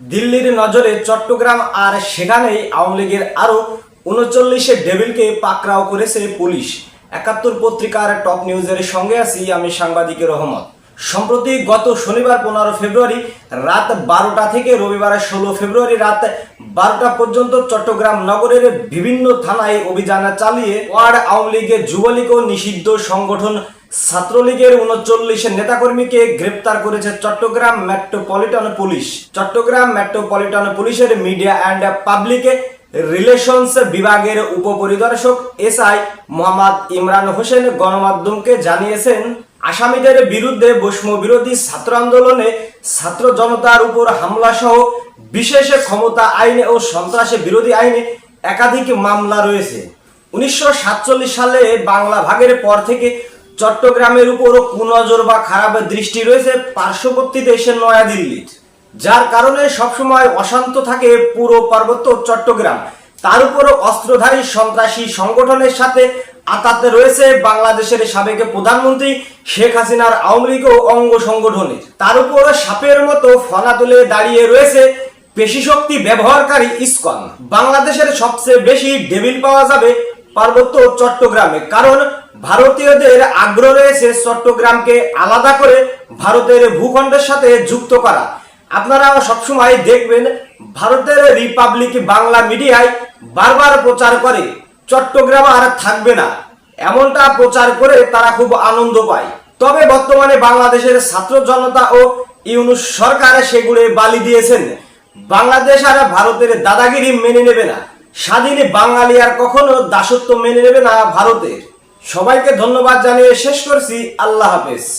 দিল্লির নজরে চট্টগ্রাম আর সেখানেই আওয়ামী লীগের আরও উনচল্লিশে ডেভিলকে পাকড়াও করেছে পুলিশ। একাত্তর পত্রিকার টপ নিউজের সঙ্গে আছি আমি সাংবাদিক রহমত। সম্প্রতি গত শনিবার পনেরো ফেব্রুয়ারি রাত বারোটা থেকে রবিবার ষোলো ফেব্রুয়ারি রাত বারোটা পর্যন্ত চট্টগ্রাম নগরের বিভিন্ন থানায় অভিযান চালিয়ে ওয়ার্ড আওয়ামী লীগের যুবলীগ ও নিষিদ্ধ সংগঠন ছাত্রলীগের উনচল্লিশ নেতাকর্মীকে গ্রেপ্তার করেছে Chittagong metropolitan police. Chittagong metropolitan পুলিশের মিডিয়া অ্যান্ড পাবলিক রিলেশনস বিভাগের উপপরিদর্শক এসআই মোহাম্মদ ইমরান হোসেন গণমাধ্যমকে জানিয়েছেন আসামিদের বিরুদ্ধে বৈষম্য বিরোধী ছাত্র আন্দোলনে ছাত্র জনতার উপর হামলা সহ বিশেষ ক্ষমতা আইনে ও সন্ত্রাসী বিরোধী আইনে একাধিক মামলা রয়েছে। উনিশশো সাতচল্লিশ সালে বাংলা ভাগের পর থেকে চট্টগ্রামের উপর কুনজর বা খারাপ দৃষ্টি রয়েছে পার্শ্ববর্তী দেশের নয়াদিল্লির, যার কারণে সবসময় অশান্ত থাকে পুরো পার্বত্য চট্টগ্রাম। তার উপরও অস্ত্রধারী সন্ত্রাসী সংগঠনের সাথে আতাতে রয়েছে বাংলাদেশের সাবেক প্রধানমন্ত্রী শেখ হাসিনার আওয়ামী লীগ ও অঙ্গ সংগঠনের। তার উপর সাপের মতো ফনা তুলে দাঁড়িয়ে রয়েছে পেশি শক্তি ব্যবহারকারী ইসকন। বাংলাদেশের সবচেয়ে বেশি ডেবিল পাওয়া যাবে পার্বত্য চট্টগ্রামে, কারণ ভারতীয়দের আগ্রহ রয়েছে চট্টগ্রামকে আলাদা করে ভারতের ভূখণ্ডের সাথে যুক্ত করা। আপনারা সবসময় দেখবেন, ভারতের রিপাবলিক বাংলা মিডিয়ায় বারবার প্রচার করে। চট্টগ্রাম আর থাকবে না। এমনটা প্রচার করে তারা খুব আনন্দ পায়। তবে বর্তমানে বাংলাদেশের ছাত্র জনতা ও ইউনুস সরকার সেগুলো বালি দিয়েছেন। বাংলাদেশ আর ভারতের দাদাগিরি মেনে নেবে না। স্বাধীন বাঙালি আর কখনো দাসত্ব মেনে নেবে না ভারতের। সবাইকে ধন্যবাদ জানিয়ে শেষ করছি। আল্লাহ হাফেজ।